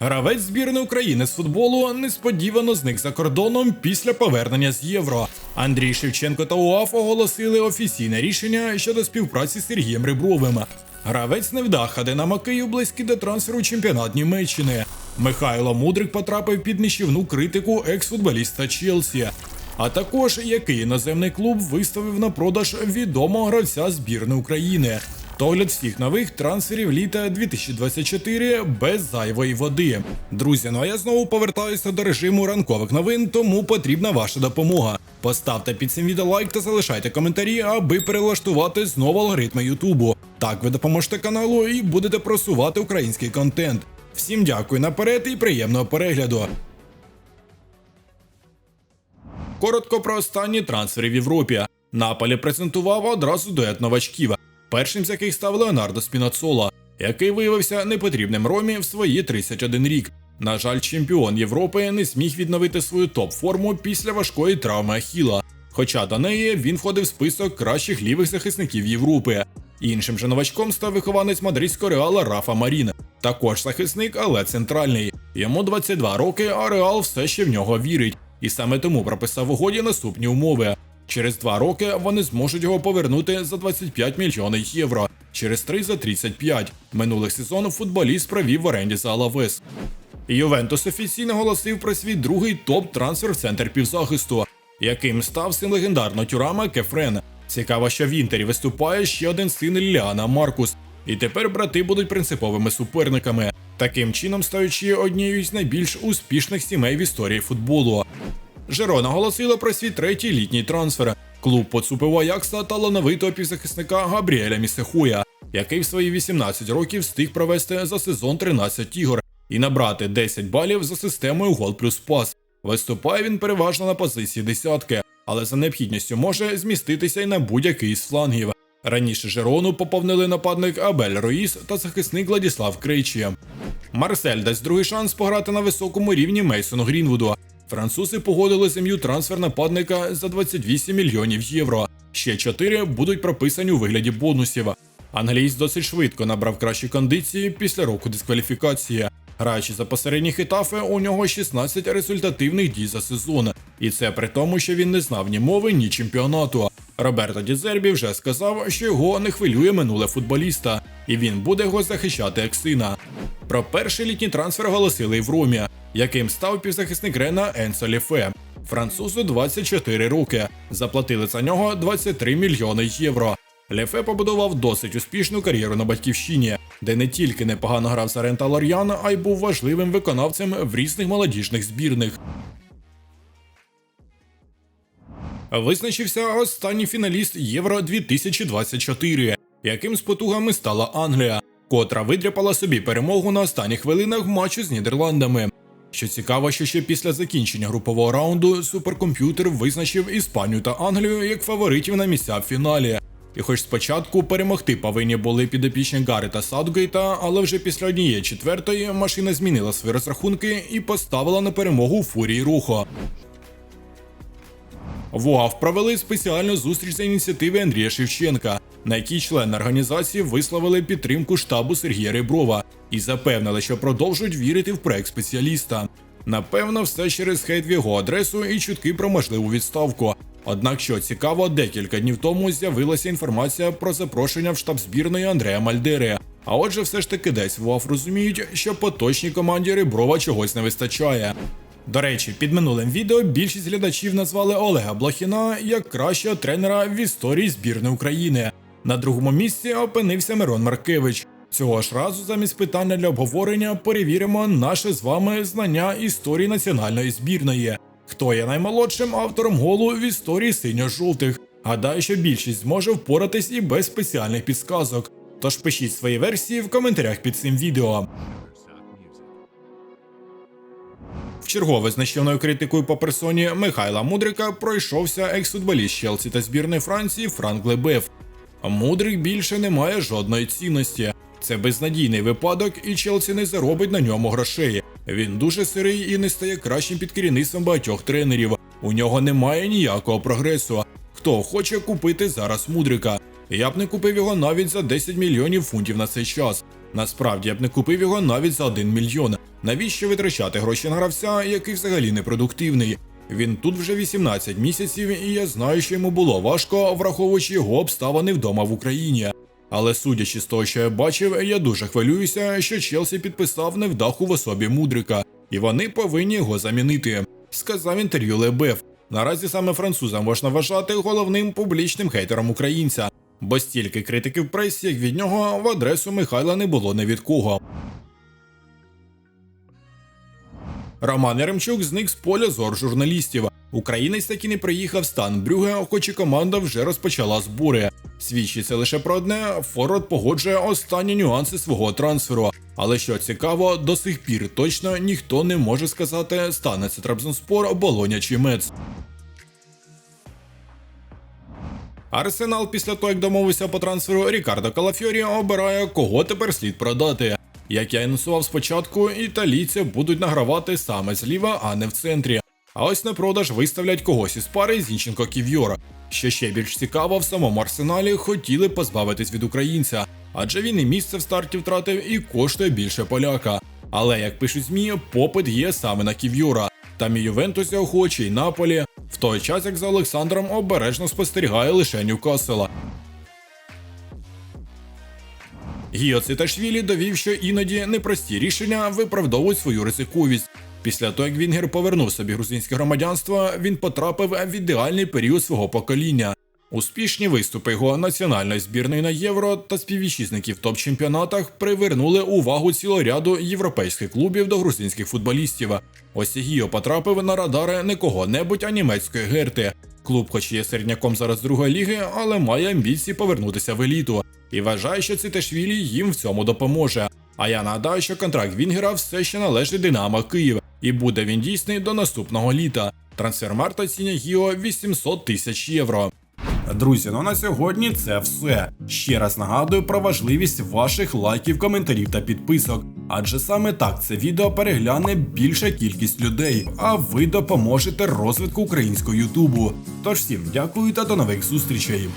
Гравець збірної України з футболу несподівано зник за кордоном після повернення з євро. Андрій Шевченко та УАФ оголосили офіційне рішення щодо співпраці з Сергієм Рибровим. Гравець невдаха Динамо Київ близький до трансферу чемпіонат Німеччини. Михайло Мудрик потрапив під нищівну критику екс-футболіста Челсі. А також який іноземний клуб виставив на продаж відомого гравця збірної України. Тогляд всіх нових трансферів літа 2024 без зайвої води. Друзі, ну а я знову повертаюся до режиму ранкових новин, тому потрібна ваша допомога. Поставте під цим відео лайк та залишайте коментарі, аби перелаштувати знову алгоритми Ютубу. Так ви допоможете каналу і будете просувати український контент. Всім дякую наперед і приємного перегляду. Коротко про останні трансфери в Європі. Наполі презентував одразу дует новачків, першим з яких став Леонардо Спінацола, який виявився непотрібним Ромі в свої 31 рік. На жаль, чемпіон Європи не зміг відновити свою топ-форму після важкої травми Ахіла. Хоча до неї він входив в список кращих лівих захисників Європи. Іншим же новачком став вихованець мадридського реала Рафа Марін. Також захисник, але центральний. Йому 22 роки, а Реал все ще в нього вірить. І саме тому прописав угоді наступні умови. Через два роки вони зможуть його повернути за 25 мільйонів євро, через три за 35. Минулих сезонів футболіст провів в оренді за Алавес. Ювентус офіційно оголосив про свій другий топ-трансфер центр півзахисту, яким став син легендарного тюрама Кефрен. Цікаво, що в інтері виступає ще один син Ліана Маркус. І тепер брати будуть принциповими суперниками, таким чином стаючи однією з найбільш успішних сімей в історії футболу. Жерона оголосила про свій третій літній трансфер. Клуб поцупив Аякса талановитого півзахисника Габріеля Місехуя, який в свої 18 років встиг провести за сезон 13 ігор і набрати 10 балів за системою гол плюс пас. Виступає він переважно на позиції десятки, але за необхідністю може зміститися й на будь-який з флангів. Раніше Жерону поповнили нападник Абель Руїс та захисник Владіслав Крейчі. Марсель дасть другий шанс пограти на високому рівні Мейсону Грінвуду. Французи погодили землю трансфер нападника за 28 мільйонів євро. Ще 4 будуть прописані у вигляді бонусів. Англієць досить швидко набрав кращі кондиції після року дискваліфікації. Граючи за посередні хитафи, у нього 16 результативних дій за сезон. І це при тому, що він не знав ні мови, ні чемпіонату. Роберто Дізербі вже сказав, що його не хвилює минуле футболіста, і він буде його захищати як сина. Про перший літній трансфер оголосили і в Ромі, яким став півзахисник Рена Енсо Ліфе. Французу 24 роки. Заплатили за нього 23 мільйони євро. Лефе побудував досить успішну кар'єру на батьківщині, де не тільки непогано грав за Рента Лор'ян, а й був важливим виконавцем в різних молодіжних збірних. Визначився останній фіналіст Євро 2024, яким з потугами стала Англія, котра видряпала собі перемогу на останніх хвилинах матчу з Нідерландами. Що цікаво, що ще після закінчення групового раунду суперкомп'ютер визначив Іспанію та Англію як фаворитів на місця в фіналі. І хоч спочатку перемогти повинні були підопічні Гарри та Саутгейта, але вже після однієї четвертої машина змінила свої розрахунки і поставила на перемогу фурії руху. В УАФ провели спеціальну зустріч за ініціативи Андрія Шевченка, на якій члени організації висловили підтримку штабу Сергія Реброва і запевнили, що продовжують вірити в проект спеціаліста. Напевно, все через хейт в його адресу і чутки про можливу відставку. Однак, що цікаво, декілька днів тому з'явилася інформація про запрошення в штаб збірної Андрея Мальдери. А отже, все ж таки десь в УАФ розуміють, що поточній команді Реброва чогось не вистачає. До речі, під минулим відео більшість глядачів назвали Олега Блохіна як кращого тренера в історії збірної України. На другому місці опинився Мирон Маркевич. Цього ж разу, замість питання для обговорення, перевіримо наше з вами знання історії національної збірної. Хто є наймолодшим автором голу в історії синьо-жовтих? Гадаю, що більшість зможе впоратись і без спеціальних підсказок. Тож пишіть свої версії в коментарях під цим відео. В чергове нищівною критикою по персоні Михайла Мудрика пройшовся екс-футболіст Челсі та збірної Франції Франк Лебеф. Мудрик більше не має жодної цінності. Це безнадійний випадок, і Челсі не заробить на ньому грошей. Він дуже сирий і не стає кращим під керівництвом багатьох тренерів. У нього немає ніякого прогресу. Хто хоче купити зараз мудрика? Я б не купив його навіть за 10 мільйонів фунтів на цей час. Насправді я б не купив його навіть за 1 мільйон. Навіщо витрачати гроші на гравця, який взагалі непродуктивний? Він тут вже 18 місяців, і я знаю, що йому було важко, враховуючи його обставини вдома в Україні. Але судячи з того, що я бачив, я дуже хвилююся, що Челсі підписав невдаху в особі Мудрика, і вони повинні його замінити. Сказав інтерв'ю Лебев. Наразі саме француза можна вважати головним публічним хейтером українця, бо стільки критики в пресі, як від нього, в адресу Михайла не було не від кого. Роман Яремчук зник з поля зор журналістів. Українець таки не приїхав стан Брюге, хоч і команда вже розпочала збори. Свідчиться лише про одне: Форвард погоджує останні нюанси свого трансферу. Але що цікаво, до сих пір точно ніхто не може сказати, станеться Трабзонспор, Болоня чи Мец. Арсенал після того, як домовився по трансферу Рікардо Калафьорі, обирає, кого тепер слід продати. Як я анонсував спочатку, італійці будуть награвати саме зліва, а не в центрі. А ось на продаж виставлять когось із пари Зінченко Ків'йор. Що ще більш цікаво, в самому арсеналі хотіли позбавитись від українця, адже він і місце в старті втратив і коштує більше поляка. Але як пишуть ЗМІ, попит є саме на Ків'юра. Там і Ювентус охоче, і Наполі, в той час як за Олександром обережно спостерігає лише Ньюкасела. Гіо Циташвілі довів, що іноді непрості рішення виправдовують свою ризиковість. Після того, як Вінгер повернув собі грузинське громадянство, він потрапив в ідеальний період свого покоління. Успішні виступи його національної збірної на євро та співвітчизників в топ-чемпіонатах привернули увагу цілого ряду європейських клубів до грузинських футболістів. Ось Гіо потрапив на радари не кого-небудь, а німецької герти. Клуб, хоч є середняком зараз другої ліги, але має амбіції повернутися в еліту. І вважає, що Циташвілі їм в цьому допоможе. А я нагадаю, що контракт Вінгера все ще належить Динамо Київ, і буде він дійсний до наступного літа. Трансфермарт оцінює Гіо 800 тисяч євро. Друзі, ну на сьогодні це все. Ще раз нагадую про важливість ваших лайків, коментарів та підписок. Адже саме так це відео перегляне більша кількість людей, а ви допоможете розвитку українського Ютубу. Тож всім дякую та до нових зустрічей.